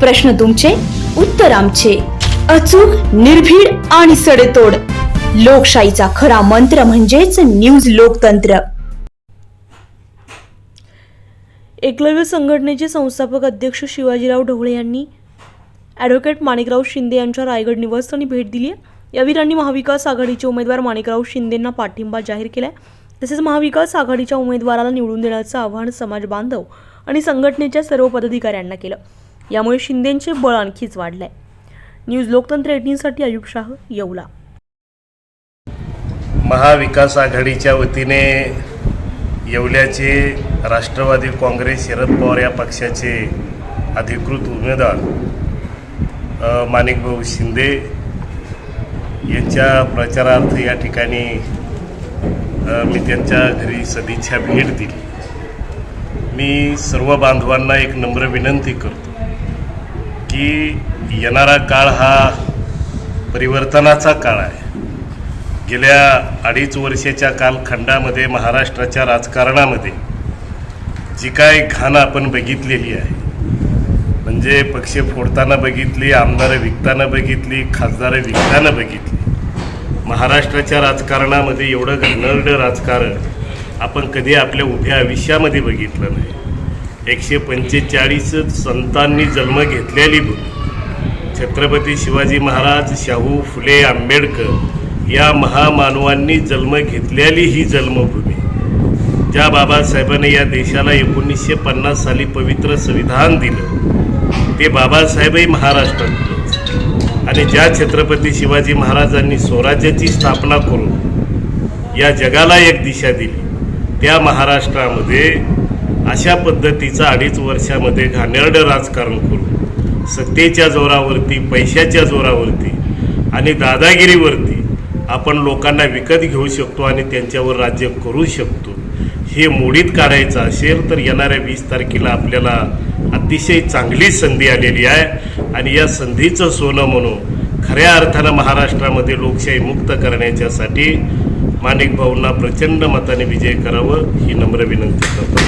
प्रश्न तुमचे उत्तर आमचे. अचूक निर्भीड आणि सडेतोड. लोकशाहीचा खरा मंत्र म्हणजेच न्यूज लोकतंत्र. एकलव्य संघटनेचे संस्थापक अध्यक्ष शिवाजीराव ढवळे यांनी ॲडव्होकेट माणिकराव शिंदे यांच्या रायगड निवासस्थानी भेट दिली आहे. या वीरांनी महाविकास आघाडीचे उमेदवार माणिकराव शिंदेंना पाठिंबा जाहीर केला आहे. तसेच महाविकास आघाडीच्या उमेदवाराला निवडून देण्याचं आवाहन समाज बांधव आणि संघटनेच्या सर्व पदाधिकाऱ्यांना केलं. यामुळे शिंदेंचे बळ आणखीच वाढलं आहे न्यूज लोकतंत्र एटीनसाठी अयुब शाह येवला. महाविकास आघाडीच्या वतीने येवल्याचे राष्ट्रवादी काँग्रेस शरद पवार या पक्षाचे अधिकृत उमेदवार माणिकभाऊ शिंदे यांच्या प्रचारार्थ या ठिकाणी मी त्यांच्या घरी सदिच्छा भेट दिली. मी सर्व बांधवांना एक नम्र विनंती करतो. की येणारा काळ हा परिवर्तनाचा काळ आहे. गेल्या अडीच वर्षाच्या कालखंडामध्ये महाराष्ट्राच्या राजकारणामध्ये जी काय घाण आपण बघितलेली आहे म्हणजे पक्ष फोडताना बघितली आमदारं विकताना बघितली खासदारं विकताना बघितली महाराष्ट्राच्या राजकारणामध्ये एवढं घाणेरडं राजकारण आपण कधी आपल्या उभ्या आयुष्यामध्ये बघितलं नाही. एकशे पंचेचाळीस संतांनी जन्म घेतलेली भूमी. छत्रपती शिवाजी महाराज शाहू फुले आंबेडकर या महामानवांनी जन्म घेतलेली ही जन्मभूमी. ज्या बाबासाहेबांनी या देशाला एकोणीसशे पन्नास साली पवित्र संविधान दिलं ते बाबासाहेबही महाराष्ट्रात आणि ज्या छत्रपती शिवाजी महाराजांनी स्वराज्याची स्थापना करून या जगाला एक दिशा दिली त्या महाराष्ट्रामध्ये अशा पद्धतीचं अडीच वर्षामध्ये घाणेरडं राजकारण करून सत्तेच्या जोरावरती पैशाच्या जोरावरती आणि दादागिरीवरती आपण लोकांना विकत घेऊ शकतो आणि त्यांच्यावर राज्य करू शकतो. हे मोडीत काढायचं असेल तर येणाऱ्या वीस तारखेला आपल्याला अतिशय चांगली संधी आलेली आहे आणि या संधीचं सोनं म्हणून खऱ्या अर्थानं महाराष्ट्रामध्ये लोकशाही मुक्त करण्याच्यासाठी माणिक भाऊंना प्रचंड मताने विजय करावं ही नम्र विनंती करतो.